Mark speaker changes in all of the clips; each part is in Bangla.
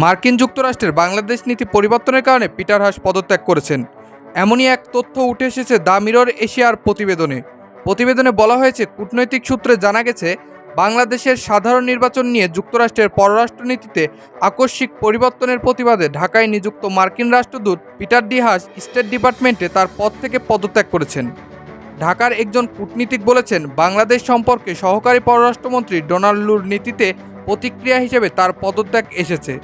Speaker 1: মার্কিন যুক্তরাষ্ট্রের বাংলাদেশ নীতি পরিবর্তনের কারণে পিটার হাস পদত্যাগ করেছেন। এমনই এক তথ্য উঠে এসেছে দ্য মিরর এশিয়ার প্রতিবেদনে। প্রতিবেদনে বলা হয়েছে, কূটনৈতিক সূত্রে জানা গেছে, বাংলাদেশের সাধারণ নির্বাচন নিয়ে যুক্তরাষ্ট্রের পররাষ্ট্রনীতিতে আকস্মিক পরিবর্তনের প্রতিবাদে ঢাকায় নিযুক্ত মার্কিন রাষ্ট্রদূত পিটার ডিহাস স্টেট ডিপার্টমেন্টে তার পদ থেকে পদত্যাগ করেছেন। ঢাকার একজন কূটনীতিক বলেছেন, বাংলাদেশ সম্পর্কে সহকারী পররাষ্ট্রমন্ত্রী ডোনাল্ড লুর নীতিতে প্রতিক্রিয়া হিসেবে তার পদত্যাগ এসেছে।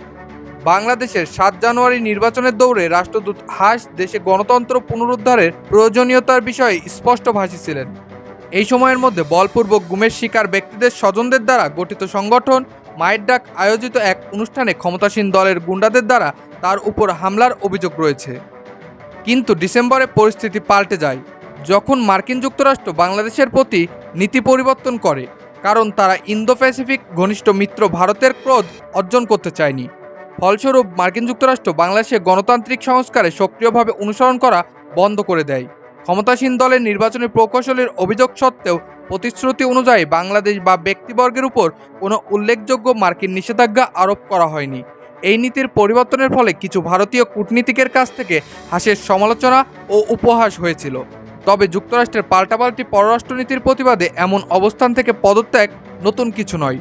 Speaker 1: বাংলাদেশের সাত জানুয়ারি নির্বাচনের দৌড়ে রাষ্ট্রদূত হাস দেশে গণতন্ত্র পুনরুদ্ধারের প্রয়োজনীয়তার বিষয়ে স্পষ্ট ভাষী ছিলেন। এই সময়ের মধ্যে বলপূর্বক গুমের শিকার ব্যক্তিদের স্বজনদের দ্বারা গঠিত সংগঠন মায়ের ডাক আয়োজিত এক অনুষ্ঠানে ক্ষমতাসীন দলের গুন্ডাদের দ্বারা তার উপর হামলার অভিযোগ রয়েছে। কিন্তু ডিসেম্বরে পরিস্থিতি পাল্টে যায়, যখন মার্কিন যুক্তরাষ্ট্র বাংলাদেশের প্রতি নীতি পরিবর্তন করে, কারণ তারা ইন্দো প্যাসিফিক ঘনিষ্ঠ মিত্র ভারতের ক্রোধ অর্জন করতে চায়নি। ফলস্বরূপ মার্কিন যুক্তরাষ্ট্র বাংলাদেশে গণতান্ত্রিক সংস্কারে সক্রিয়ভাবে অনুসরণ করা বন্ধ করে দেয়। ক্ষমতাসীন দলের নির্বাচনী প্রকৌশলের অভিযোগ সত্ত্বেও প্রতিশ্রুতি অনুযায়ী বাংলাদেশ বা ব্যক্তিবর্গের উপর কোনো উল্লেখযোগ্য মার্কিন নিষেধাজ্ঞা আরোপ করা হয়নি। এই নীতির পরিবর্তনের ফলে কিছু ভারতীয় কূটনীতিকের কাছ থেকে হাসের সমালোচনা ও উপহাস হয়েছিল। তবে যুক্তরাষ্ট্রের পাল্টাপাল্টি পররাষ্ট্রনীতির প্রতিবাদে এমন অবস্থান থেকে পদত্যাগ নতুন কিছু নয়।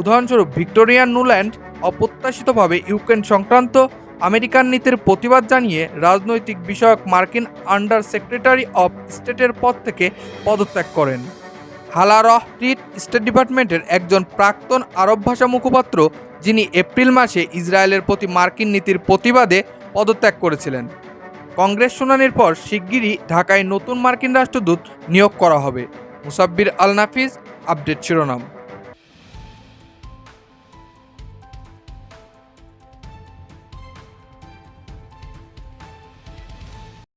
Speaker 1: উদাহরণস্বরূপ, ভিক্টোরিয়ান নুল্যান্ড অপ্রত্যাশিতভাবে ইউক্রেন সংক্রান্ত আমেরিকান নীতির প্রতিবাদ জানিয়ে রাজনৈতিক বিষয়ক মার্কিন আন্ডার সেক্রেটারি অফ স্টেটের পদ থেকে পদত্যাগ করেন। হালারহ রিট স্টেট ডিপার্টমেন্টের একজন প্রাক্তন আরব ভাষা মুখপাত্র, যিনি এপ্রিল মাসে ইসরায়েলের প্রতি মার্কিন নীতির প্রতিবাদে পদত্যাগ করেছিলেন। কংগ্রেস শুনানির পর শিগগিরই ঢাকায় নতুন মার্কিন রাষ্ট্রদূত নিয়োগ করা হবে। মুসাব্বির আল নাফিজ আপডেট শিরোনাম।